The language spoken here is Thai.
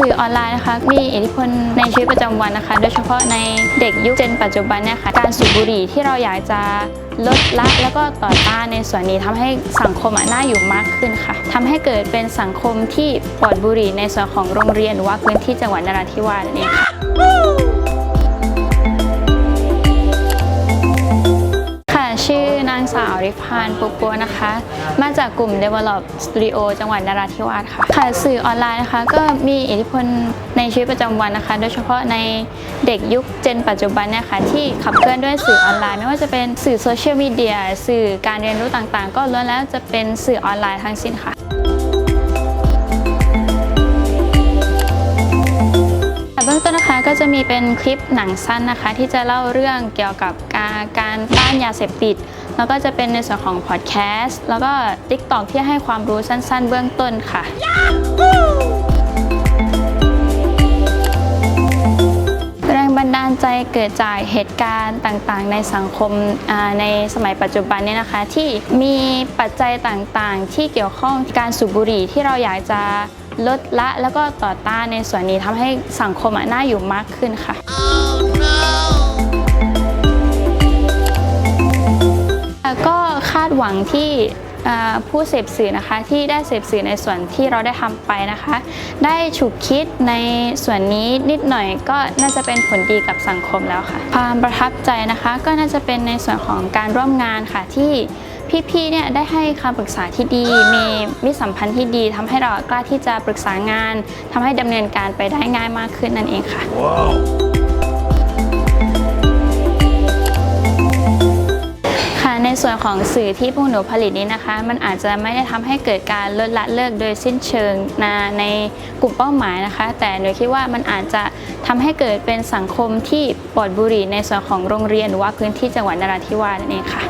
สื่อออนไลน์นะคะมีอิทธิพลในชีวิตประจำวันนะคะ โดยเฉพาะในเด็กยุคเจนปัจจุบันเนี่ยค่ะการสูบบุหรี่ที่เราอยากจะลดละแล้วก็ต่อต้านในส่วนนี้ทำให้สังคมน่าอยู่มากขึ้นค่ะทำให้เกิดเป็นสังคมที่ปลอดบุหรี่ในส่วนของโรงเรียนหรือว่าพื้นที่จังหวัดนราธิวาสนั่นเองค่ะค่ะชื่อางสาวริพานปุปัวนะคะ มาจากกลุ่ม Develop Studio จังหวัดนราธิวาสค่ะค่ะสื่อออนไลน์นะคะ ก็มีอิทธิพลในชีวิตประจำวันนะคะ โดยเฉพาะในเด็กยุคเจนปัจจุบันเนี่ยค่ะที่ขับเคลื่อนด้วยสื่อออนไลน์ ไม่ว่าจะเป็นสื่อโซเชียลมีเดียสื่อการเรียนรู้ต่างๆ ก็ล้วนแล้วจะเป็นสื่อออนไลน์ทั้งสิ้นค่ะ ก็จะมีเป็นคลิปหนังสั้นนะคะ ที่จะเล่าเรื่องเกี่ยวกับการการต้านยาเสพติด แล้วก็จะเป็นในส่วนของพอดแคสต์แล้วก็ TikTok ที่ให้ความรู้สั้นๆ เบื้องต้นค่ะ แรงบันดาลใจเกิดจากเหตุการณ์ต่างๆ ในสังคมในสมัยปัจจุบันเนี่ยนะคะ ที่มีปัจจัยต่างๆ ที่เกี่ยวข้องการสูบบุหรี่ที่เราอยากจะ ลดละแล้วก็ต่อต้านในส่วนนี้ทำให้สังคมน่าอยู่มากขึ้นค่ะแล้วก็คาดหวังที่ผู้เสพสื่อนะคะที่ได้เสพสื่อในส่วนที่เราได้ทำไปนะคะ ได้ฉุกคิดในส่วนนี้นิดหน่อยก็น่าจะเป็นผลดีกับสังคมแล้วค่ะ ความประทับใจนะคะก็น่าจะเป็นในส่วนของการร่วมงานค่ะที่ พี่ๆเนี่ยได้ให้คำปรึกษาที่ดี มีมิตรสัมพันธ์ที่ดีทำให้เรากล้าที่จะปรึกษางานทำให้ดำเนินการไปได้ง่ายมากขึ้นนั่นเองค่ะค่ะในส่วนของสื่อที่พวกหนูผลิตนี้นะคะ มันอาจจะไม่ได้ทำให้เกิดการลดละเลิกโดยสิ้นเชิงนะในกลุ่มเป้าหมายนะคะ แต่หนูคิดว่ามันอาจจะทำให้เกิดเป็นสังคมที่ปลอดบุหรี่ในส่วนของโรงเรียนหรือว่าพื้นที่จังหวัดนราธิวาสนั่นเองค่ะ